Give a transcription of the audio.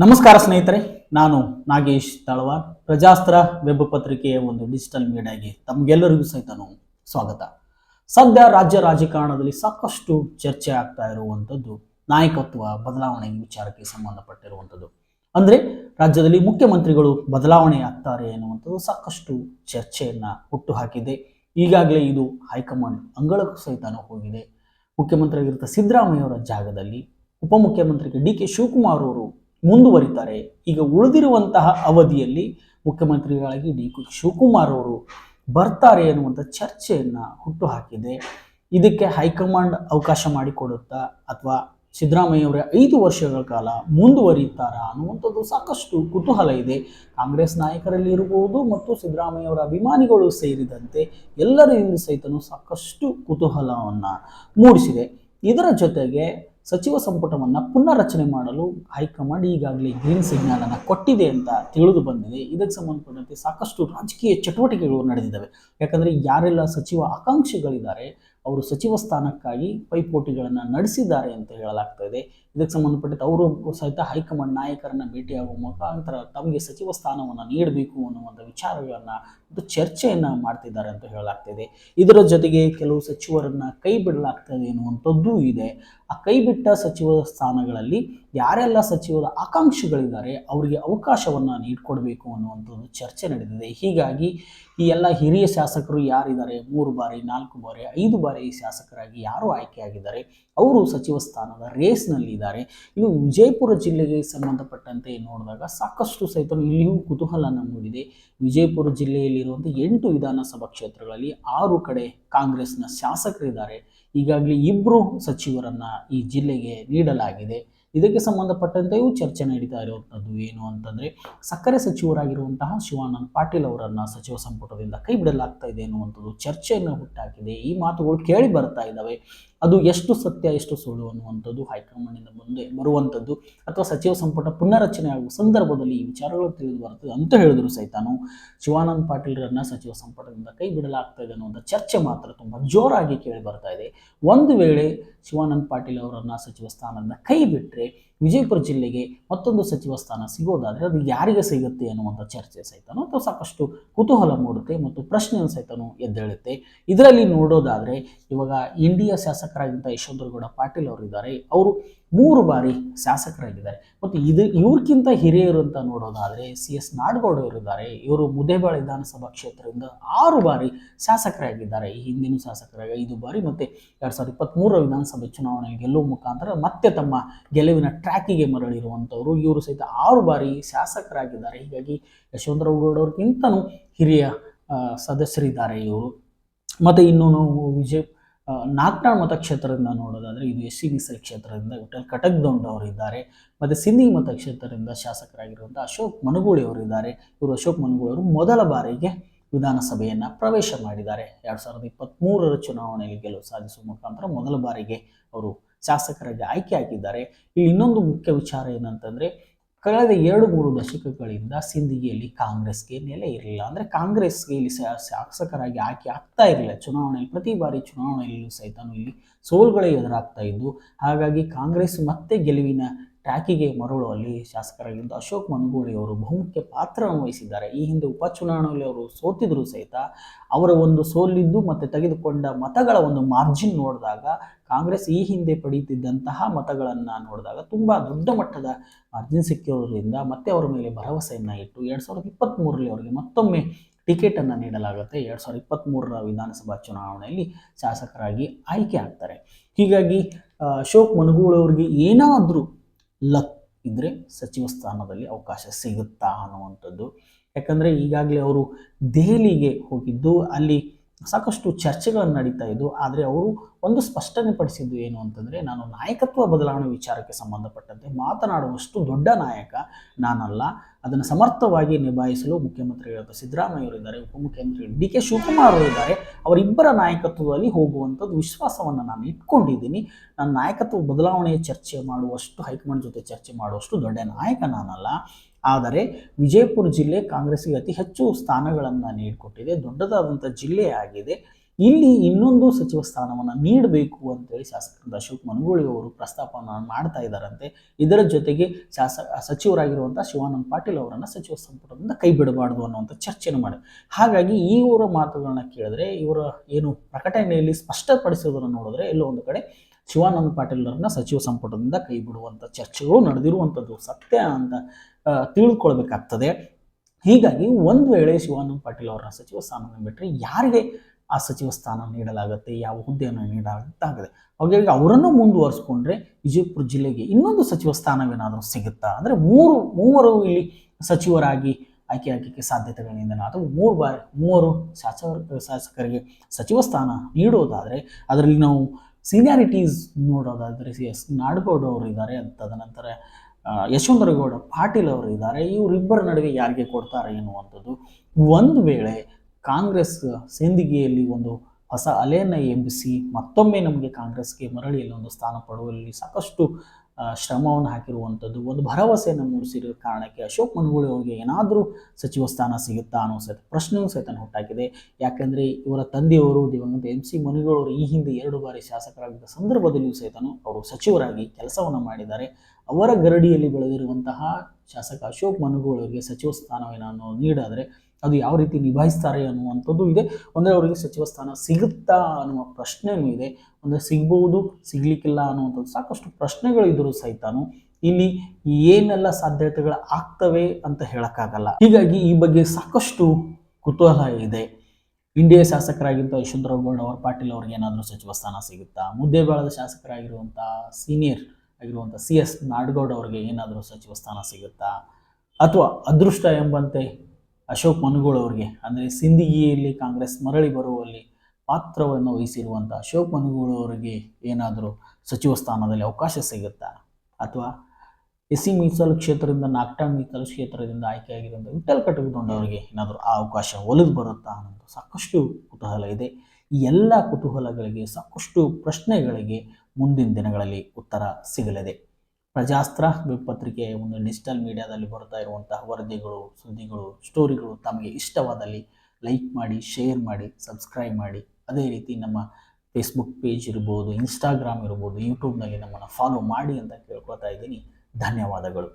ನಮಸ್ಕಾರ ಸ್ನೇಹಿತರೆ, ನಾನು ನಾಗೇಶ್ ತಳವಾಡ್ ಪ್ರಜಾಸ್ತ್ರ ವೆಬ್ ಪತ್ರಿಕೆಯ ಒಂದು ಡಿಜಿಟಲ್ ಮೀಡಿಯಾಗೆ ತಮಗೆಲ್ಲರಿಗೂ ಸಹಿತನು ಸ್ವಾಗತ. ಸದ್ಯ ರಾಜ್ಯ ರಾಜಕಾರಣದಲ್ಲಿ ಸಾಕಷ್ಟು ಚರ್ಚೆ ಆಗ್ತಾ ಇರುವಂಥದ್ದು, ನಾಯಕತ್ವ ಬದಲಾವಣೆ ವಿಚಾರಕ್ಕೆ ಸಂಬಂಧಪಟ್ಟಿರುವಂಥದ್ದು. ಅಂದರೆ ರಾಜ್ಯದಲ್ಲಿ ಮುಖ್ಯಮಂತ್ರಿಗಳು ಬದಲಾವಣೆ ಆಗ್ತಾರೆ ಎನ್ನುವಂಥದ್ದು ಸಾಕಷ್ಟು ಚರ್ಚೆಯನ್ನು ಹುಟ್ಟು ಹಾಕಿದೆ ಈಗಾಗಲೇ ಇದು ಹೈಕಮಾಂಡ್ ಅಂಗಳಕ್ಕೂ ಸಹಿತ ಹೋಗಿದೆ. ಮುಖ್ಯಮಂತ್ರಿಯಾಗಿರುತ್ತ ಸಿದ್ದರಾಮಯ್ಯವರ ಜಾಗದಲ್ಲಿ ಉಪಮುಖ್ಯಮಂತ್ರಿಗೆ ಡಿ ಕೆ ಶಿವಕುಮಾರ್ ಅವರು ಮುಂದುವರಿತಾರೆ. ಈಗ ಉಳಿದಿರುವಂತಹ ಅವಧಿಯಲ್ಲಿ ಮುಖ್ಯಮಂತ್ರಿಗಳಾಗಿ ಡಿ. ಕೆ. ಶಿವಕುಮಾರ್ ಅವರು ಬರ್ತಾರೆ ಅನ್ನುವಂಥ ಚರ್ಚೆಯನ್ನ ಹುಟ್ಟುಹಾಕಿದೆ. ಇದಕ್ಕೆ ಹೈಕಮಾಂಡ್ ಅವಕಾಶ ಮಾಡಿಕೊಡುತ್ತಾ ಅಥವಾ ಸಿದ್ದರಾಮಯ್ಯ ಅವರೇ ಐದು ವರ್ಷಗಳ ಕಾಲ ಮುಂದುವರಿತಾರಾ ಅನ್ನುವಂಥದ್ದು ಸಾಕಷ್ಟು ಕುತೂಹಲ ಇದೆ. ಕಾಂಗ್ರೆಸ್ ನಾಯಕರಲ್ಲಿ ಇರಬಹುದು ಮತ್ತು ಸಿದ್ದರಾಮಯ್ಯ ಅವರ ಅಭಿಮಾನಿಗಳು ಸೇರಿದಂತೆ ಎಲ್ಲರಿಂದ ಸಹಿತನು ಸಾಕಷ್ಟು ಕುತೂಹಲವನ್ನು ಮೂಡಿಸಿದೆ. ಇದರ ಜೊತೆಗೆ ಸಚಿವ ಸಂಪುಟವನ್ನು ಪುನರ್ರಚನೆ ಮಾಡಲು ಹೈಕಮಾಂಡ್ ಈಗಾಗಲೇ ಗ್ರೀನ್ ಸಿಗ್ನಲ್ ಅನ್ನು ಕೊಟ್ಟಿದೆ ಅಂತ ತಿಳಿದು ಬಂದಿದೆ. ಇದಕ್ಕೆ ಸಂಬಂಧಪಟ್ಟಂತೆ ಸಾಕಷ್ಟು ರಾಜಕೀಯ ಚಟುವಟಿಕೆಗಳು ನಡೆದಿದ್ದಾವೆ. ಯಾಕಂದರೆ ಯಾರೆಲ್ಲ ಸಚಿವ ಆಕಾಂಕ್ಷಿಗಳಿದ್ದಾರೆ, ಅವರು ಸಚಿವ ಸ್ಥಾನಕ್ಕಾಗಿ ಪೈಪೋಟಿಗಳನ್ನು ನಡೆಸಿದ್ದಾರೆ ಅಂತ ಹೇಳಲಾಗ್ತಾ ಇದೆ. ಇದಕ್ಕೆ ಸಂಬಂಧಪಟ್ಟಂತೆ ಅವರು ಸಹಿತ ಹೈಕಮಾಂಡ್ ನಾಯಕರನ್ನು ಭೇಟಿಯಾಗುವ ಮುಖಾಂತರ ತಮಗೆ ಸಚಿವ ಸ್ಥಾನವನ್ನು ನೀಡಬೇಕು ಅನ್ನುವಂಥ ವಿಚಾರಗಳನ್ನು ಮತ್ತು ಚರ್ಚೆಯನ್ನು ಮಾಡ್ತಿದ್ದಾರೆ ಅಂತ ಹೇಳಲಾಗ್ತಿದೆ. ಇದರ ಜೊತೆಗೆ ಕೆಲವು ಸಚಿವರನ್ನು ಕೈ ಬಿಡಲಾಗ್ತದೆ ಎನ್ನುವಂಥದ್ದು ಇದೆ. ಆ ಕೈ ಬಿಟ್ಟ ಸಚಿವ ಸ್ಥಾನಗಳಲ್ಲಿ ಯಾರೆಲ್ಲ ಸಚಿವರ ಆಕಾಂಕ್ಷಿಗಳಿದ್ದಾರೆ ಅವರಿಗೆ ಅವಕಾಶವನ್ನು ನೀಡಿಕೊಡ್ಬೇಕು ಅನ್ನುವಂಥದ್ದು ಚರ್ಚೆ ನಡೆದಿದೆ. ಹೀಗಾಗಿ ಈ ಎಲ್ಲ ಹಿರಿಯ ಶಾಸಕರು ಯಾರಿದ್ದಾರೆ? ಮೂರು ಬಾರಿ, ನಾಲ್ಕು ಬಾರಿ, ಐದು ಬಾರಿ ಶಾಸಕರಾಗಿ ಯಾರು ಆಯ್ಕೆಯಾಗಿದ್ದಾರೆ? ಅವರು ಸಚಿವ ಸ್ಥಾನದ ರೇಸ್ನಲ್ಲಿದ್ದಾರೆ. ಇನ್ನು ವಿಜಯಪುರ ಜಿಲ್ಲೆಗೆ ಸಂಬಂಧಪಟ್ಟಂತೆ ನೋಡಿದಾಗ ಸಾಕಷ್ಟು ಸಹಿತ ಇಲ್ಲಿಯೂ ಕುತೂಹಲನ ಮೂಡಿದೆ. ವಿಜಯಪುರ ಜಿಲ್ಲೆಯಲ್ಲಿರುವಂಥ ಎಂಟು ವಿಧಾನಸಭಾ ಕ್ಷೇತ್ರಗಳಲ್ಲಿ ಆರು ಕಡೆ ಕಾಂಗ್ರೆಸ್ನ ಶಾಸಕರಿದ್ದಾರೆ. ಈಗಾಗಲೇ ಇಬ್ಬರು ಸಚಿವರನ್ನು ಈ ಜಿಲ್ಲೆಗೆ ನೀಡಲಾಗಿದೆ. ಇದಕ್ಕೆ ಸಂಬಂಧಪಟ್ಟಂತೆಯೂ ಚರ್ಚೆ ನಡೀತಾ ಇರುವಂಥದ್ದು ಏನು ಅಂತಂದರೆ, ಸಕ್ಕರೆ ಸಚಿವರಾಗಿರುವಂತಹ ಶಿವಾನಂದ್ ಪಾಟೀಲ್ ಅವರನ್ನು ಸಚಿವ ಸಂಪುಟದಿಂದ ಕೈ ಬಿಡಲಾಗ್ತಾ ಇದೆ ಅನ್ನುವಂಥದ್ದು ಚರ್ಚೆಯನ್ನು ಹುಟ್ಟಾಕಿದೆ. ಈ ಮಾತುಗಳು ಕೇಳಿ ಬರ್ತಾ ಇದ್ದಾವೆ. ಅದು ಎಷ್ಟು ಸತ್ಯ, ಎಷ್ಟು ಸುಳ್ಳು ಅನ್ನುವಂಥದ್ದು ಹೈಕಮಾಂಡಿಂದ ಮುಂದೆ ಬರುವಂಥದ್ದು ಅಥವಾ ಸಚಿವ ಸಂಪುಟ ಪುನರ್ರಚನೆ ಆಗುವ ಸಂದರ್ಭದಲ್ಲಿ ಈ ವಿಚಾರಗಳು ತಿಳಿದು ಬರುತ್ತದೆ ಅಂತ ಹೇಳಿದ್ರು ಸಹಿತಾನು ಶಿವಾನಂದ ಪಾಟೀಲ್ರನ್ನ ಸಚಿವ ಸಂಪುಟದಿಂದ ಕೈ ಬಿಡಲಾಗ್ತಾ ಅನ್ನುವಂಥ ಚರ್ಚೆ ಮಾತ್ರ ತುಂಬ ಜೋರಾಗಿ ಕೇಳಿ ಬರ್ತಾ ಇದೆ. ಒಂದು ವೇಳೆ ಶಿವಾನಂದ ಪಾಟೀಲ್ ಅವರನ್ನ ಸಚಿವ ಸ್ಥಾನದಿಂದ ಕೈ ಬಿಟ್ಟರೆ ವಿಜಯಪುರ ಜಿಲ್ಲೆಗೆ ಮತ್ತೊಂದು ಸಚಿವ ಸ್ಥಾನ ಸಿಗೋದಾದರೆ ಅದು ಯಾರಿಗೆ ಸಿಗುತ್ತೆ ಅನ್ನುವಂಥ ಚರ್ಚೆ ಸಹಿತನೂ ಅಥವಾ ಸಾಕಷ್ಟು ಕುತೂಹಲ ಮೂಡುತ್ತೆ ಮತ್ತು ಪ್ರಶ್ನೆಯನ್ನು ಸಹಿತನೂ ಎದ್ದೇಳುತ್ತೆ. ಇದರಲ್ಲಿ ನೋಡೋದಾದರೆ ಇವಾಗ ಇಂಡಿಯಾ ಶಾಸಕರಾಗಿದ್ದ ಯಶವಂತರಗೌಡ ಪಾಟೀಲ್ ಅವರು ಇದ್ದಾರೆ ಅವರು ಮೂರು ಬಾರಿ ಶಾಸಕರಾಗಿದ್ದಾರೆ. ಮತ್ತು ಇದು ಇವ್ರಕ್ಕಿಂತ ಹಿರಿಯರು ಅಂತ ನೋಡೋದಾದರೆ ಸಿ ಎಸ್ ನಾಡಗೌಡ ಇದ್ದಾರೆ ಇವರು ಮುದೇಬಾಳ ವಿಧಾನಸಭಾ ಕ್ಷೇತ್ರದಿಂದ ಆರು ಬಾರಿ ಶಾಸಕರಾಗಿದ್ದಾರೆ. ಈ ಹಿಂದಿನ ಶಾಸಕರಾಗಿ ಐದು ಬಾರಿ ಮತ್ತು ಎರಡು ಸಾವಿರದ ಇಪ್ಪತ್ತ್ಮೂರರ ವಿಧಾನಸಭೆ ಚುನಾವಣೆ ಗೆಲ್ಲುವ ಮುಖಾಂತರ ಮತ್ತೆ ತಮ್ಮ ಗೆಲುವಿನ ಟ್ರ್ಯಾಕಿಗೆ ಮರಳಿರುವಂಥವರು. ಇವರು ಸಹಿತ ಆರು ಬಾರಿ ಶಾಸಕರಾಗಿದ್ದಾರೆ. ಹೀಗಾಗಿ ಯಶವಂತರಗೌಡವ್ರಿಗಿಂತನೂ ಹಿರಿಯ ಸದಸ್ಯರಿದ್ದಾರೆ ಇವರು. ಮತ್ತು ಇನ್ನು ವಿಜಯ್ ನಾಗ್ನಾಳ್ ಮತಕ್ಷೇತ್ರದಿಂದ ನೋಡೋದಾದರೆ ಇದು ಎಸ್ ಸಿ ಬಿ ಸೈ ಕ್ಷೇತ್ರದಿಂದ ವಿಠಲ್ ಕಟಕ್ದೊಂಡ್ ಅವರಿದ್ದಾರೆ. ಮತ್ತು ಸಿಂಧಿ ಮತಕ್ಷೇತ್ರದಿಂದ ಶಾಸಕರಾಗಿರುವಂಥ ಅಶೋಕ್ ಮನಗೂಳಿ ಅವರಿದ್ದಾರೆ. ಇವರು ಅಶೋಕ್ ಮನಗೂಳಿ ಅವರು ಮೊದಲ ಬಾರಿಗೆ ವಿಧಾನಸಭೆಯನ್ನು ಪ್ರವೇಶ ಮಾಡಿದ್ದಾರೆ. ಎರಡು ಸಾವಿರದ ಇಪ್ಪತ್ತ್ಮೂರರ ಚುನಾವಣೆಯಲ್ಲಿ ಗೆಲುವು ಸಾಧಿಸುವ ಮುಖಾಂತರ ಮೊದಲ ಬಾರಿಗೆ ಅವರು ಶಾಸಕರಾಗಿ ಆಯ್ಕೆ ಆಗಿದ್ದಾರೆ. ಇಲ್ಲಿ ಇನ್ನೊಂದು ಮುಖ್ಯ ವಿಚಾರ ಏನಂತಂದರೆ ಕಳೆದ ಎರಡು ಮೂರು ದಶಕಗಳಿಂದ ಸಿಂದಗಿಯಲ್ಲಿ ಕಾಂಗ್ರೆಸ್ಗೆ ನೆಲೆ ಇರಲಿಲ್ಲ. ಅಂದರೆ ಕಾಂಗ್ರೆಸ್ಗೆ ಇಲ್ಲಿ ಶಾಸಕರಾಗಿ ಆಯ್ಕೆ ಆಗ್ತಾ ಇರಲಿಲ್ಲ. ಚುನಾವಣೆಯಲ್ಲಿ ಪ್ರತಿ ಬಾರಿ ಚುನಾವಣೆಯಲ್ಲೂ ಸಹಿತ ಇಲ್ಲಿ ಸೋಲುಗಳೇ ಎದುರಾಗ್ತಾ ಇದ್ದು, ಹಾಗಾಗಿ ಕಾಂಗ್ರೆಸ್ ಮತ್ತೆ ಗೆಲುವಿನ ಟ್ರ್ಯಾಕಿಗೆ ಮರಳುವಲ್ಲಿ ಶಾಸಕರಾಗಿದ್ದ ಅಶೋಕ್ ಮನಗೂಳಿ ಅವರು ಬಹುಮುಖ್ಯ ಪಾತ್ರವನ್ನು ವಹಿಸಿದ್ದಾರೆ. ಈ ಹಿಂದೆ ಉಪಚುನಾವಣೆಯಲ್ಲಿ ಅವರು ಸೋತಿದ್ರು ಸಹಿತ ಅವರ ಒಂದು ಸೋಲಿದ್ದು ಮತ್ತು ತೆಗೆದುಕೊಂಡ ಮತಗಳ ಒಂದು ಮಾರ್ಜಿನ್ ನೋಡಿದಾಗ ಕಾಂಗ್ರೆಸ್ ಈ ಹಿಂದೆ ಪಡೆಯುತ್ತಿದ್ದಂತಹ ಮತಗಳನ್ನು ನೋಡಿದಾಗ ತುಂಬ ದೊಡ್ಡ ಮಟ್ಟದ ಮಾರ್ಜಿನ್ ಸಿಕ್ಕಿರೋದ್ರಿಂದ ಮತ್ತೆ ಅವರ ಮೇಲೆ ಭರವಸೆಯನ್ನು ಇಟ್ಟು ಎರಡು ಸಾವಿರದ ಇಪ್ಪತ್ತ್ಮೂರರಲ್ಲಿ ಅವರಿಗೆ ಮತ್ತೊಮ್ಮೆ ಟಿಕೆಟನ್ನು ನೀಡಲಾಗುತ್ತೆ. ಎರಡು ಸಾವಿರದ ಇಪ್ಪತ್ತ್ಮೂರರ ವಿಧಾನಸಭಾ ಚುನಾವಣೆಯಲ್ಲಿ ಶಾಸಕರಾಗಿ ಆಯ್ಕೆ ಆಗ್ತಾರೆ. ಹೀಗಾಗಿ ಅಶೋಕ್ ಮನಗೂಳವ್ರಿಗೆ ಏನಾದರೂ ಲಕ್ ಇದ್ದರೆ ಸಚಿವ ಸ್ಥಾನದಲ್ಲಿ ಅವಕಾಶ ಸಿಗುತ್ತಾ ಅನ್ನುವಂಥದ್ದು. ಯಾಕಂದರೆ ಈಗಾಗಲೇ ಅವರು ದೆಹಲಿಗೆ ಹೋಗಿದ್ದು, ಅಲ್ಲಿ ಸಾಕಷ್ಟು ಚರ್ಚೆಗಳನ್ನು ನಡೀತಾ ಇದ್ದವು ಆದರೆ ಅವರು ಒಂದು ಸ್ಪಷ್ಟನೆ ಪಡಿಸಿದ್ದು ಏನು ಅಂತಂದರೆ, ನಾನು ನಾಯಕತ್ವ ಬದಲಾವಣೆ ವಿಚಾರಕ್ಕೆ ಸಂಬಂಧಪಟ್ಟಂತೆ ಮಾತನಾಡುವಷ್ಟು ದೊಡ್ಡ ನಾಯಕ ನಾನಲ್ಲ. ಅದನ್ನು ಸಮರ್ಥವಾಗಿ ನಿಭಾಯಿಸಲು ಮುಖ್ಯಮಂತ್ರಿಗಳಾದ ಸಿದ್ದರಾಮಯ್ಯ ಅವರಿದ್ದಾರೆ ಉಪಮುಖ್ಯಮಂತ್ರಿ ಡಿ ಕೆ ಶಿವಕುಮಾರ್ ಅವರಿದ್ದಾರೆ ಅವರಿಬ್ಬರ ನಾಯಕತ್ವದಲ್ಲಿ ಹೋಗುವಂಥದ್ದು ವಿಶ್ವಾಸವನ್ನು ನಾನು ಇಟ್ಕೊಂಡಿದ್ದೀನಿ. ನಾನು ನಾಯಕತ್ವ ಬದಲಾವಣೆಯ ಚರ್ಚೆ ಮಾಡುವಷ್ಟು, ಹೈಕಮಾಂಡ್ ಜೊತೆ ಚರ್ಚೆ ಮಾಡುವಷ್ಟು ದೊಡ್ಡ ನಾಯಕ ನಾನಲ್ಲ. ಆದರೆ ವಿಜಯಪುರ ಜಿಲ್ಲೆ ಕಾಂಗ್ರೆಸ್ಗೆ ಅತಿ ಹೆಚ್ಚು ಸ್ಥಾನಗಳನ್ನು ನೀಡಿಕೊಟ್ಟಿದೆ, ದೊಡ್ಡದಾದಂಥ ಜಿಲ್ಲೆ ಆಗಿದೆ. ಇಲ್ಲಿ ಇನ್ನೊಂದು ಸಚಿವ ಸ್ಥಾನವನ್ನು ನೀಡಬೇಕು ಅಂತೇಳಿ ಶಾಸಕರಾದ ಅಶೋಕ್ ಮನಗೂಳಿ ಅವರು ಪ್ರಸ್ತಾಪವನ್ನು ಮಾಡ್ತಾ ಇದ್ದಾರಂತೆ. ಇದರ ಜೊತೆಗೆ ಶಾಸ ಸಚಿವರಾಗಿರುವಂಥ ಶಿವಾನಂದ ಪಾಟೀಲ್ ಅವರನ್ನು ಸಚಿವ ಸಂಪುಟದಿಂದ ಕೈ ಬಿಡಬಾರ್ದು ಅನ್ನುವಂಥ ಚರ್ಚೆಯನ್ನು ಮಾಡಿ, ಹಾಗಾಗಿ ಈ ಇವರ ಮಾತುಗಳನ್ನ ಕೇಳಿದ್ರೆ ಇವರ ಏನು ಪ್ರಕಟಣೆಯಲ್ಲಿ ಸ್ಪಷ್ಟಪಡಿಸೋದನ್ನು ನೋಡಿದ್ರೆ ಎಲ್ಲೋ ಒಂದು ಕಡೆ ಶಿವಾನಂದ ಪಾಟೀಲ್ ಅವರನ್ನ ಸಚಿವ ಸಂಪುಟದಿಂದ ಕೈ ಬಿಡುವಂಥ ಚರ್ಚೆಗಳು ನಡೆದಿರುವಂಥದ್ದು ಸತ್ಯ ಅಂತ ತಿಳ್ಕೊಳ್ಬೇಕಾಗ್ತದೆ. ಹೀಗಾಗಿ ಒಂದು ವೇಳೆ ಶಿವಾನಂದ ಪಾಟೀಲ್ ಅವರನ್ನ ಸಚಿವ ಸ್ಥಾನವನ್ನು ಬಿಟ್ಟರೆ ಯಾರಿಗೆ ಆ ಸಚಿವ ಸ್ಥಾನ ನೀಡಲಾಗುತ್ತೆ, ಯಾವ ಹುದ್ದೆಯನ್ನು ನೀಡಲಾಗುತ್ತೆ ಹಾಗಾಗಿ ಅವರನ್ನು ಮುಂದುವರಿಸ್ಕೊಂಡ್ರೆ ವಿಜಯಪುರ ಜಿಲ್ಲೆಗೆ ಇನ್ನೊಂದು ಸಚಿವ ಸ್ಥಾನವೇನಾದರೂ ಸಿಗುತ್ತಾ? ಅಂದರೆ ಮೂರು, ಮೂವರು ಇಲ್ಲಿ ಸಚಿವರಾಗಿ ಆಯ್ಕೆ ಆಗಲಿಕ್ಕೆ ಸಾಧ್ಯತೆಗಳಿಂದ ಅಥವಾ ಮೂರು ಬಾರಿ, ಮೂವರು ಶಾಸಕ ಶಾಸಕರಿಗೆ ಸಚಿವ ಸ್ಥಾನ ನೀಡೋದಾದರೆ, ಅದರಲ್ಲಿ ನಾವು ಸೀನಿಯಾರಿಟೀಸ್ ನೋಡೋದಾದರೆ ಸಿ ಎಸ್ ನಾಡಗೌಡ ಅವರು ಇದ್ದಾರೆ ತದನಂತರ ನಂತರ ಯಶವಂತರಗೌಡ ಪಾಟೀಲ್ ಅವರು ಇದ್ದಾರೆ. ಇವರಿಬ್ಬರ ನಡುವೆ ಯಾರಿಗೆ ಕೊಡ್ತಾರೆ ಎನ್ನುವಂಥದ್ದು ಒಂದು ವೇಳೆ ಕಾಂಗ್ರೆಸ್ ಸೇಂದಿಗೆಯಲ್ಲಿ ಒಂದು ಹೊಸ ಅಲೆಯನ್ನು ಎಬ್ಬಿಸಿ ಮತ್ತೊಮ್ಮೆ ನಮಗೆ ಕಾಂಗ್ರೆಸ್ಗೆ ಮರಳಿ ಒಂದು ಸ್ಥಾನ ಪಡುವಲ್ಲಿ ಸಾಕಷ್ಟು ಶ್ರಮವನ್ನು ಹಾಕಿರುವಂಥದ್ದು ಒಂದು ಭರವಸೆಯನ್ನು ಮೂಡಿಸಿರೋ ಕಾರಣಕ್ಕೆ ಅಶೋಕ್ ಮನಗೂಳಿ ಅವರಿಗೆ ಏನಾದರೂ ಸಚಿವ ಸ್ಥಾನ ಸಿಗುತ್ತಾ ಅನ್ನೋ ಸಹಿತ ಪ್ರಶ್ನೆಯೂ ಸಹಿತ ಹುಟ್ಟಾಗಿದೆ. ಯಾಕೆಂದರೆ ಇವರ ತಂದೆಯವರು, ದಿವಂಗತ ಎಂ ಸಿ ಮನಗೂಳವರು ಈ ಹಿಂದೆ ಎರಡು ಬಾರಿ ಶಾಸಕರಾಗಿದ್ದ ಸಂದರ್ಭದಲ್ಲಿಯೂ ಸಹಿತ ಅವರು ಸಚಿವರಾಗಿ ಕೆಲಸವನ್ನು ಮಾಡಿದ್ದಾರೆ. ಅವರ ಗರಡಿಯಲ್ಲಿ ಬೆಳೆದಿರುವಂತಹ ಶಾಸಕ ಅಶೋಕ್ ಮನಗೂಳವರಿಗೆ ಸಚಿವ ಸ್ಥಾನವೇನನ್ನು ನೀಡಾದರೆ ಅದು ಯಾವ ರೀತಿ ನಿಭಾಯಿಸ್ತಾರೆ ಅನ್ನುವಂಥದ್ದು ಇದೆ. ಅಂದರೆ ಅವರಿಗೆ ಸಚಿವ ಸ್ಥಾನ ಸಿಗುತ್ತಾ ಅನ್ನುವ ಪ್ರಶ್ನೆಯೂ ಇದೆ. ಅಂದರೆ ಸಿಗ್ಬೋದು, ಸಿಗ್ಲಿಕ್ಕಿಲ್ಲ ಅನ್ನುವಂಥದ್ದು ಸಾಕಷ್ಟು ಪ್ರಶ್ನೆಗಳು ಇದ್ದರೂ ಸಹಿತನು ಇಲ್ಲಿ ಏನೆಲ್ಲ ಸಾಧ್ಯತೆಗಳು ಆಗ್ತವೆ ಅಂತ ಹೇಳೋಕ್ಕಾಗಲ್ಲ. ಹೀಗಾಗಿ ಈ ಬಗ್ಗೆ ಸಾಕಷ್ಟು ಕುತೂಹಲ ಇದೆ. ಇಂಡಿಯಾ ಶಾಸಕರಾಗಿದ್ದ ಯಶವಂತರಾವ್ ಅವರ, ಪಾಟೀಲ್ ಅವ್ರಿಗೆ ಏನಾದರೂ ಸಚಿವ ಸ್ಥಾನ ಸಿಗುತ್ತಾ? ಮುದ್ದೇಬಾಳದ ಶಾಸಕರಾಗಿರುವಂಥ ಸೀನಿಯರ್ ಆಗಿರುವಂಥ ಸಿ ಎಸ್ ನಾಡಗೌಡ ಅವ್ರಿಗೆ ಏನಾದರೂ ಸಚಿವ ಸ್ಥಾನ ಸಿಗುತ್ತಾ? ಅಥವಾ ಅದೃಷ್ಟ ಎಂಬಂತೆ ಅಶೋಕ್ ಮನುಗೋಳ್ ಅವರಿಗೆ, ಅಂದರೆ ಸಿಂದಗಿಯಲ್ಲಿ ಕಾಂಗ್ರೆಸ್ ಮರಳಿ ಬರುವಲ್ಲಿ ಪಾತ್ರವನ್ನು ವಹಿಸಿರುವಂಥ ಅಶೋಕ್ ಮನುಗೋಳ್ ಅವರಿಗೆ ಏನಾದರೂ ಸಚಿವ ಸ್ಥಾನದಲ್ಲಿ ಅವಕಾಶ ಸಿಗುತ್ತಾ? ಅಥವಾ ಎಸ್ ಸಿ ಮೀಸಲು ಕ್ಷೇತ್ರದಿಂದ ನಾಗ್ಟಾಣ್ ಮೀಸಲು ಕ್ಷೇತ್ರದಿಂದ ಆಯ್ಕೆಯಾಗಿರುವಂಥ ವಿಠಲ್ ಕಟಕದೊಂಡವರಿಗೆ ಏನಾದರೂ ಆ ಅವಕಾಶ ಒಲಿದು ಬರುತ್ತಾ ಅನ್ನೋದು ಸಾಕಷ್ಟು ಕುತೂಹಲ ಇದೆ. ಈ ಎಲ್ಲ ಕುತೂಹಲಗಳಿಗೆ, ಸಾಕಷ್ಟು ಪ್ರಶ್ನೆಗಳಿಗೆ ಮುಂದಿನ ದಿನಗಳಲ್ಲಿ ಉತ್ತರ ಸಿಗಲಿದೆ. ಪ್ರಜಾಸ್ತ್ರ ವೆಬ್ ಪತ್ರಿಕೆಯ ಒಂದು ಡಿಜಿಟಲ್ ಮೀಡಿಯಾದಲ್ಲಿ ಬರ್ತಾ ಇರುವಂತಹ ವರದಿಗಳು, ಸುದ್ದಿಗಳು, ಸ್ಟೋರಿಗಳು ತಮಗೆ ಇಷ್ಟವಾದಲ್ಲಿ ಲೈಕ್ ಮಾಡಿ, ಶೇರ್ ಮಾಡಿ, ಸಬ್ಸ್ಕ್ರೈಬ್ ಮಾಡಿ. ಅದೇ ರೀತಿ ನಮ್ಮ ಫೇಸ್ಬುಕ್ ಪೇಜ್ ಇರ್ಬೋದು ಇನ್ಸ್ಟಾಗ್ರಾಮ್ ಇರ್ಬೋದು ಯೂಟ್ಯೂಬ್ನಲ್ಲಿ ನಮ್ಮನ್ನು ಫಾಲೋ ಮಾಡಿ ಅಂತ ಕೇಳ್ಕೊಳ್ತಾ ಇದ್ದೀನಿ. ಧನ್ಯವಾದಗಳು.